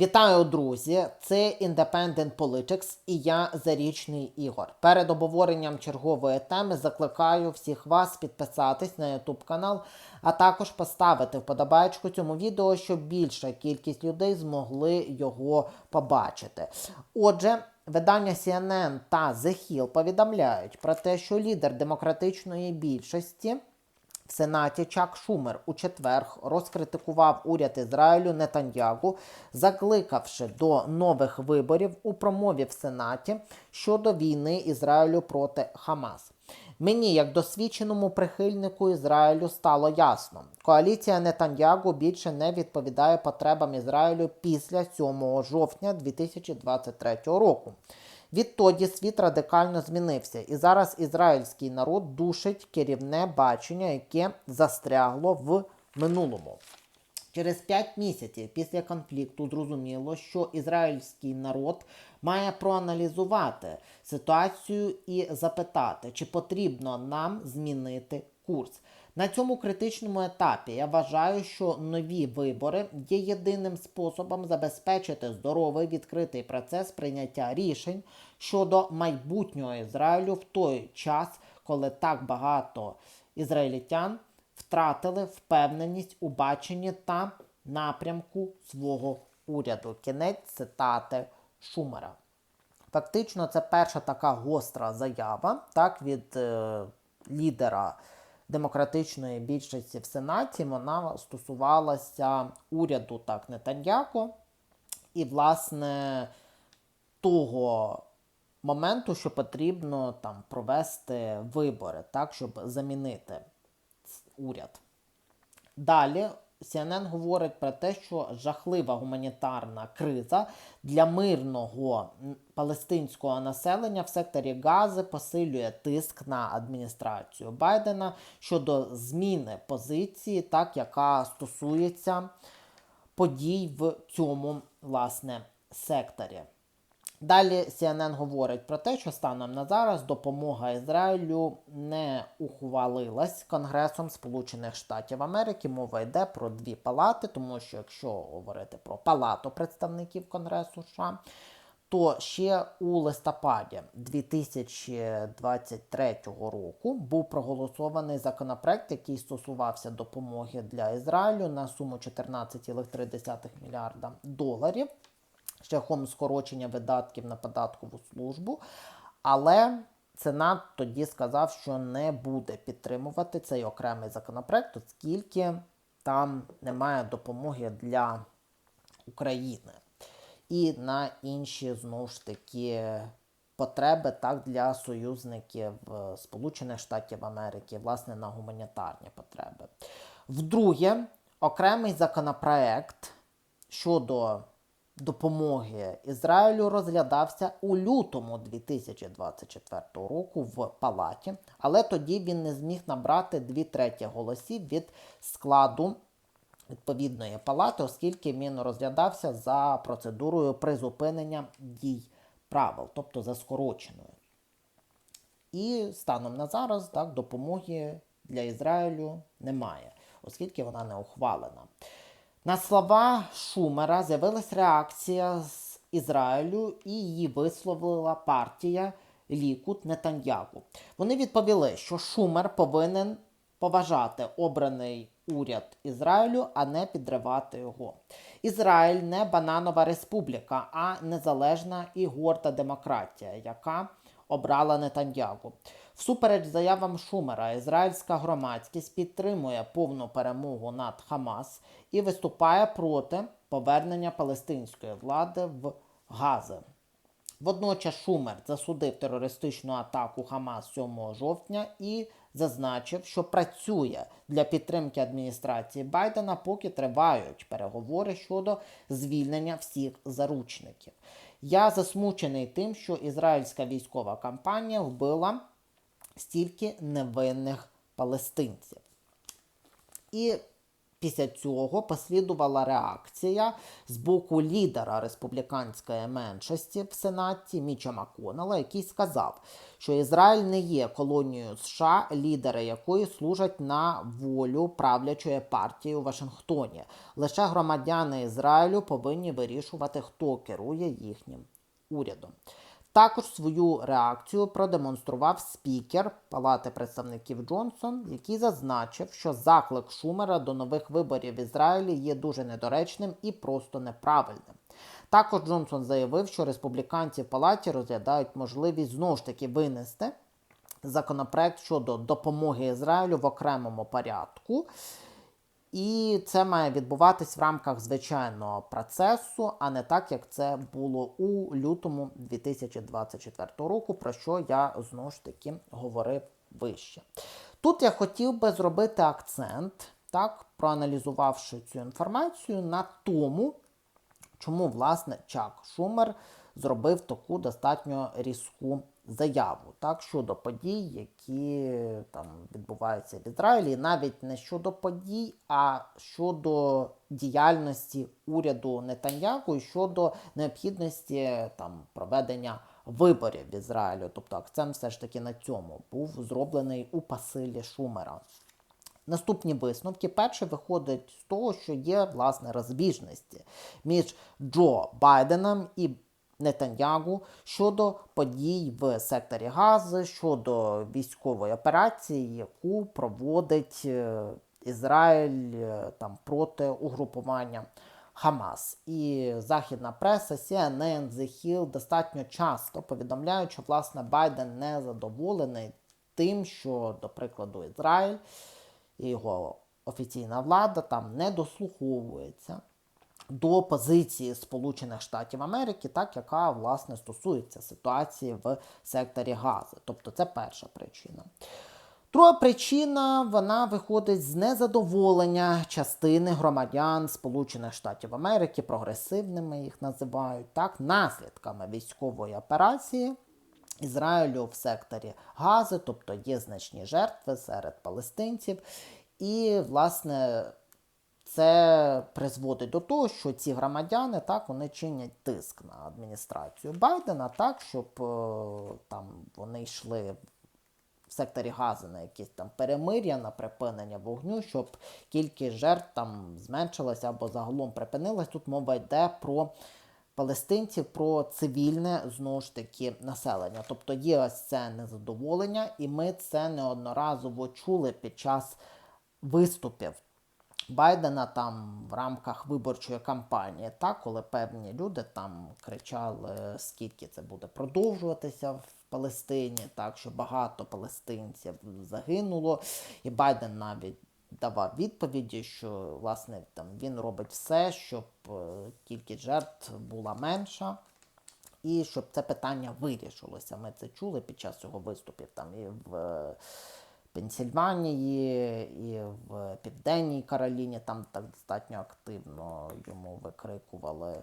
Вітаю, друзі! Це Independent Politics і я Зарічний Ігор. Перед обговоренням чергової теми закликаю всіх вас підписатись на YouTube канал, а також поставити вподобайку цьому відео, щоб більша кількість людей змогли його побачити. Отже, видання CNN та The Hill повідомляють про те, що лідер демократичної більшості. В Сенаті Чак Шумер у четвер розкритикував уряд Ізраїлю Нетаньягу, закликавши до нових виборів у промові в Сенаті щодо війни Ізраїлю проти Хамас. Мені, як досвідченому прихильнику Ізраїлю, стало ясно, коаліція Нетаньягу більше не відповідає потребам Ізраїлю після 7 жовтня 2023 року. Відтоді світ радикально змінився, і зараз ізраїльський народ душить керівне бачення, яке застрягло в минулому. Через п'ять місяців після конфлікту зрозуміло, що ізраїльський народ має проаналізувати ситуацію і запитати, чи потрібно нам змінити курс. На цьому критичному етапі я вважаю, що нові вибори є єдиним способом забезпечити здоровий відкритий процес прийняття рішень щодо майбутнього Ізраїлю в той час, коли так багато ізраїльтян втратили впевненість у баченні та напрямку свого уряду. Кінець цитати Шумера. Фактично, це перша така гостра заява так, від е, лідера демократичної більшості в Сенаті. Вона стосувалася уряду так Нетаньяко і, власне, того моменту, що потрібно там провести вибори, так, щоб замінити уряд. Далі CNN говорить про те, що жахлива гуманітарна криза для мирного палестинського населення в секторі Гази посилює тиск на адміністрацію Байдена щодо зміни позиції, так яка стосується подій в цьому власне секторі. Далі CNN говорить про те, що станом на зараз допомога Ізраїлю не ухвалилась Конгресом Сполучених Штатів Америки. Мова йде про дві палати, тому що якщо говорити про палату представників Конгресу США, то ще у листопаді 2023 року був проголосований законопроект, який стосувався допомоги для Ізраїлю на суму 14,3 мільярда доларів шляхом скорочення видатків на податкову службу. Але Сенат тоді сказав, що не буде підтримувати цей окремий законопроект, оскільки там немає допомоги для України. І на інші знову ж таки потреби так для союзників е, Сполучених Штатів Америки, власне, на гуманітарні потреби. Вдруге, окремий законопроект щодо допомоги Ізраїлю розглядався у лютому 2024 року в палаті, але тоді він не зміг набрати дві треті голосів від складу відповідної палати, оскільки він розглядався за процедурою призупинення дій правил, тобто за скороченою. І станом на зараз так, допомоги для Ізраїлю немає, оскільки вона не ухвалена. На слова Шумера з'явилась реакція з Ізраїлю і її висловила партія Лікут Нетаньягу. Вони відповіли, що Шумер повинен поважати обраний уряд Ізраїлю, а не підривати його. Ізраїль не бананова республіка, а незалежна і горда демократія, яка обрала Нетаньягу. Всупереч заявам Шумера, ізраїльська громадськість підтримує повну перемогу над Хамас і виступає проти повернення палестинської влади в Гази. Водночас Шумер засудив терористичну атаку Хамас 7 жовтня і зазначив, що працює для підтримки адміністрації Байдена, поки тривають переговори щодо звільнення всіх заручників. Я засмучений тим, що ізраїльська військова кампанія вбила стільки невинних палестинців. І Після цього послідувала реакція з боку лідера республіканської меншості в Сенаті Міча Маконела, який сказав, що Ізраїль не є колонією США, лідери якої служать на волю правлячої партії у Вашингтоні. Лише громадяни Ізраїлю повинні вирішувати, хто керує їхнім урядом. Також свою реакцію продемонстрував спікер Палати представників Джонсон, який зазначив, що заклик Шумера до нових виборів в Ізраїлі є дуже недоречним і просто неправильним. Також Джонсон заявив, що республіканці в палаті розглядають можливість знову ж таки винести законопроект щодо допомоги Ізраїлю в окремому порядку. І це має відбуватись в рамках звичайного процесу, а не так, як це було у лютому 2024 року, про що я знову ж таки говорив вище. Тут я хотів би зробити акцент, так, проаналізувавши цю інформацію, на тому, чому власне Чак Шумер зробив таку достатньо різку заяву так, щодо подій, які там відбуваються в Ізраїлі, навіть не щодо подій, а щодо діяльності уряду Нетаньяху і щодо необхідності там проведення виборів в Ізраїлю. Тобто акцент все ж таки на цьому був зроблений у посилі Шумера. Наступні висновки. Перший виходить з того, що є власне розбіжності між Джо Байденом і Нетаньягу щодо подій в секторі Гази, щодо військової операції, яку проводить е, Ізраїль е, там проти угрупування Хамас. І західна преса CNN, The Hill достатньо часто повідомляють, що власне Байден не задоволений тим, що, до прикладу, Ізраїль і його офіційна влада там не дослуховується до позиції Сполучених Штатів Америки, так яка власне стосується ситуації в секторі Гази. Тобто це перша причина. Друга причина вона виходить з незадоволення частини громадян Сполучених Штатів Америки, прогресивними їх називають так, наслідками військової операції Ізраїлю в секторі Гази, тобто є значні жертви серед палестинців. І, власне, це призводить до того, що ці громадяни так вони чинять тиск на адміністрацію Байдена, так щоб е, там вони йшли в секторі Гази на якісь там перемир'я, на припинення вогню, щоб кількість жертв там зменшилася або загалом припинилась. Тут мова йде про палестинців, про цивільне знову ж таки населення. Тобто є ось це незадоволення, і ми це неодноразово чули під час виступів. Байдена там в рамках виборчої кампанії, так, коли певні люди там кричали, скільки це буде продовжуватися в Палестині, так що багато палестинців загинуло, і Байден навіть давав відповіді, що власне там він робить все, щоб е, кількість жертв була менша. І щоб це питання вирішилося. Ми це чули під час його виступів там і в Пенсільванії, і в Південній Кароліні. Там так достатньо активно йому викрикували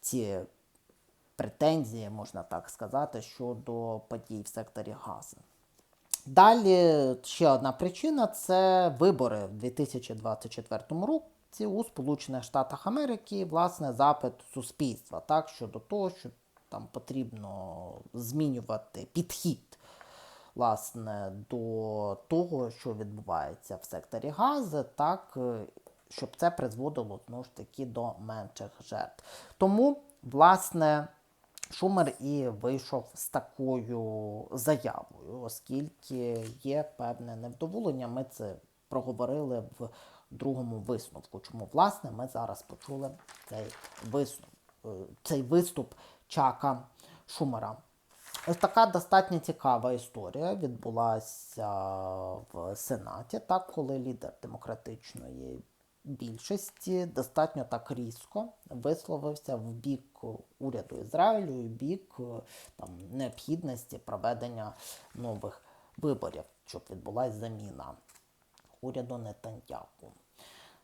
ці претензії, можна так сказати, щодо подій в секторі Гази. Далі ще одна причина це вибори в 2024 році у Сполучених Штатах Америки, власне, запит суспільства так, щодо того, що там потрібно змінювати підхід власне, до того, що відбувається в секторі Гази, так, щоб це призводило знову ж таки до менших жертв. Тому, власне, Шумер і вийшов з такою заявою, оскільки є певне невдоволення. Ми це проговорили в другому висновку. Чому, власне, ми зараз почули цей висновок, цей виступ Чака Шумера. Ось така достатньо цікава історія відбулася в Сенаті, так, коли лідер демократичної більшості достатньо так різко висловився в бік уряду Ізраїлю і бік там, необхідності проведення нових виборів, щоб відбулася заміна уряду Нетаньяху.